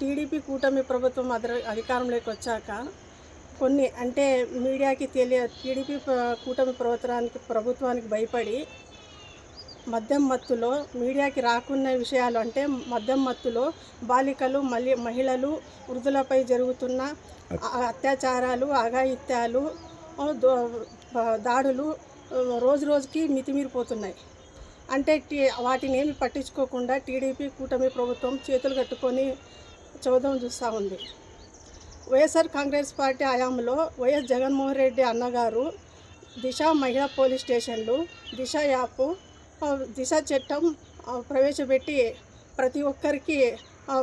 TDP కూటమి ప్రభుత్వం అధి అధికారంలోకి వచ్చాక కొన్ని అంటే మీడియాకి తెలియ టీడీపీ కూటమి ప్రభుత్వానికి ప్రభుత్వానికి భయపడి మద్యం మత్తులో మీడియాకి రాకున్న విషయాలు అంటే మద్యం మత్తులో బాలికలు మళ్ళీ మహిళలు వృద్ధులపై జరుగుతున్న అత్యాచారాలు అఘాయిత్యాలు దో- దాడులు రోజు రోజుకి మితిమీరిపోతున్నాయి. అంటే వాటిని ఏమి పట్టించుకోకుండా టీడీపీ కూటమి ప్రభుత్వం చేతులు కట్టుకొని చౌదం చూస్తూ ఉంది. వైఎస్ఆర్ కాంగ్రెస్ పార్టీ హయాంలో వైఎస్ జగన్మోహన్ రెడ్డి అన్నగారు దిశ మహిళా పోలీస్ స్టేషన్లు దిశ యాప్ దిశ చట్టం ప్రవేశపెట్టి ప్రతి ఒక్కరికి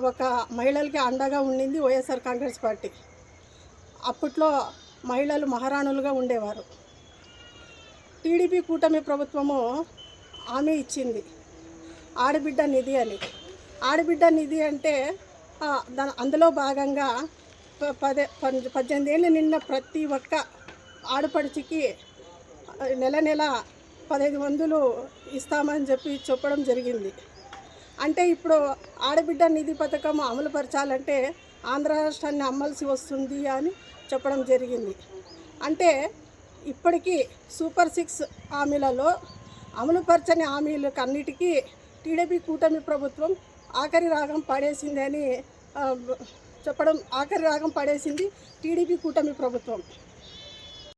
ఒక మహిళలకి అండగా ఉండింది వైఎస్ఆర్ కాంగ్రెస్ పార్టీ. అప్పట్లో మహిళలు మహారాణులుగా ఉండేవారు. టీడీపీ కూటమి ప్రభుత్వము హామీ ఇచ్చింది. ఆడబిడ్డ నిధి అని. ఆడబిడ్డ నిధి అంటే దాని అందులో భాగంగా ప- పదే పద్దెనిమిది ఏళ్ళు నిన్న ప్రతి ఒక్క ఆడపడిచికి నెల నెల పదహైదు వందలు ఇస్తామని చెప్పి చెప్పడం జరిగింది. అంటే ఇప్పుడు ఆడబిడ్డ నిధి పథకం అమలుపరచాలంటే ఆంధ్ర రాష్ట్రాన్ని అమ్మాల్సి వస్తుంది అని చెప్పడం జరిగింది. అంటే ఇప్పటికీ సూపర్ సిక్స్ హామీలలో అమలుపరచని హామీలకు అన్నిటికీ టీడీపీ కూటమి ప్రభుత్వం ఆఖరి రాగం పడేసింది అని చెప్పడం ఆఖరి రాగం పడేసింది టీడీపీ కూటమి ప్రభుత్వం.